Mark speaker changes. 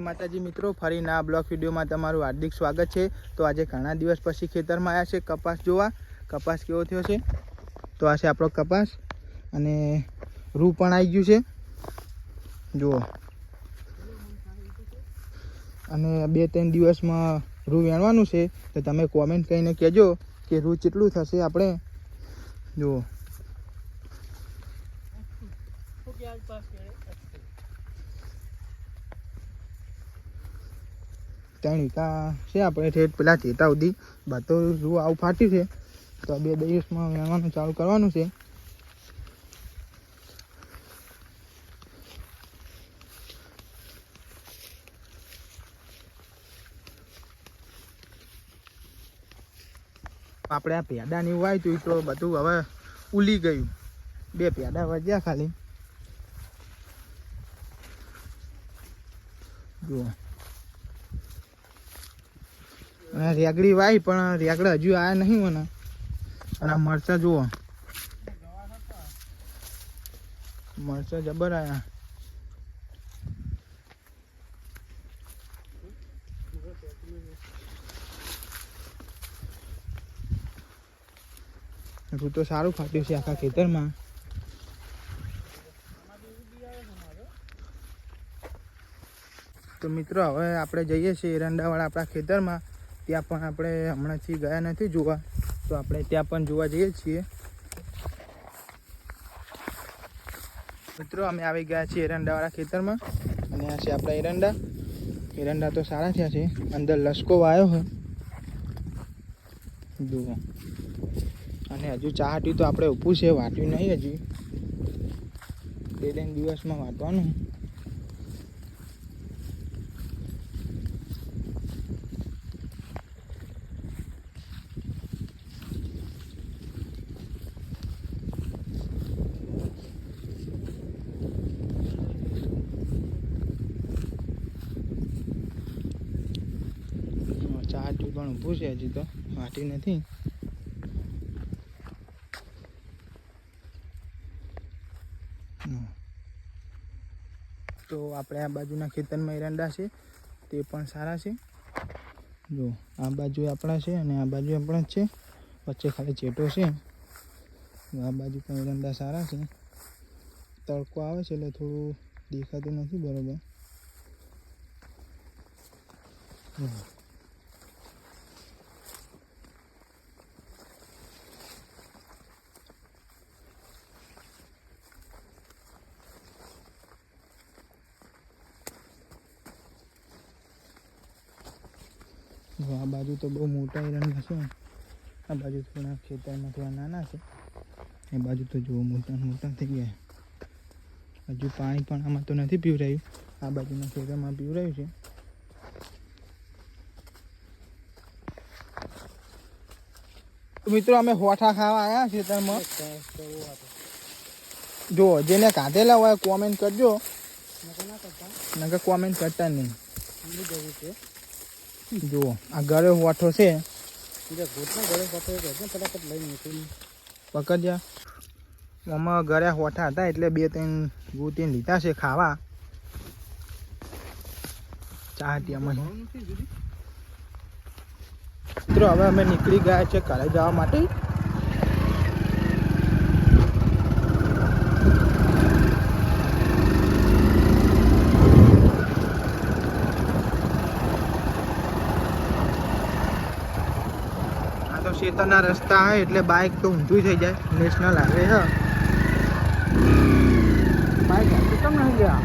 Speaker 1: માતાજી મિત્રો, ફરીના બ્લોક વિડીયોમાં તમારું હાર્દિક સ્વાગત છે. તો આજે ઘણા દિવસ પછી ખેતરમાં આવ્યા છે કપાસ જોવા. કપાસ કેવો થયો છે? તો આ છે આપણો કપાસ. અને રૂ પણ આવી ગયું છે. જુઓ. અને બે ત્રણ દિવસમાં રૂ વેણવાનું છે. તો તમે કોમેન્ટ કરીને કહેજો કે રૂ કેટલું થશે આપણે. જુઓ. ત્રણ કા છે આપણે ઠેઠ પેલા ચેતા સુધી બાતો રૂ આવું ફાટ્યું છે, તો બે દિવસમાં વેણવાનું ચાલુ કરવાનું છે. આપણે આ પેડા ને એવું તો બધું હવે ઉલી ગયું. બે પેડા વધ્યા ખાલી. જુઓ. રેગડી વાય, પણ રેગડા હજુ આયા નહીં મને. અને આ મરચા જુઓ. મરચા જબર આયા. રૂ તો સારું ફાટ્યું છે આખા ખેતરમાં. તો મિત્રો, હવે આપણે જઈએ છીએ એરંડાવાળા આપણા ખેતરમાં. ત્યાં પણ આપણે હમણાંથી ગયા નથી જોવા, તો આપણે ત્યાં પણ જોવા જઈએ છીએ. મિત્રો, અમે આવી ગયા છીએ એરંડાવાળા ખેતરમાં. અને આ છે આપણા એરંડા. એરંડા તો સારા થયા છે. અંદર લસકો વાયો છે. જુઓ. અને હજુ ચાહટ્યું તો આપણે ઊભું છે, વાટ્યું નહીં હજી. બે ત્રણ દિવસમાં વાટવાનું. ચાહટ્યું પણ ઊભું છે હજી તો, વાટી નથી. તો આપણે આ બાજુના ખેતરમાં એરંડા છે, તે પણ સારા છે. જો, આ બાજુ આપણા છે અને આ બાજુ આપણા જ છે. વચ્ચે ખાલી ચેટો છે. આ બાજુ પણ એરંડા સારા છે. તડકો આવે છે એટલે થોડું દેખાતું નથી બરોબર. આ બાજુ તો બહુ મોટા એરંડા છે આ બાજુ થોડા ખેતરમાં થોડા નાના છે. એ બાજુ તો જુઓ મોટા મોટા થઈ ગયા. હજુ પાણી પણ આમાં તો નથી પીવરાયું. આ બાજુના ખેતરમાં પીવરાયું છે. મિત્રો, અમે હોઠા ખાવા આવ્યા ખેતરમાં. જો જેને કાઢેલા હોય કોમેન્ટ કરજો. નકર કોમેન્ટ કરતા નહીં. જુઓ આ ગળે વાઠો છે. પકડ્યા આમાં ગળે હોઠા હતા એટલે બે ત્રણ ગૂતીને લીધા છે ખાવા. ચાહટિયામાં મિત્રો હવે અમે નીકળી ગયા છે ઘરે જવા માટે. તો શેતરના રસ્તા હોય એટલે બાઇક તો ઊંધું થઈ જાય. નેશનલ હાઈવે હ. બાઇક કેમ નહીં ગયા?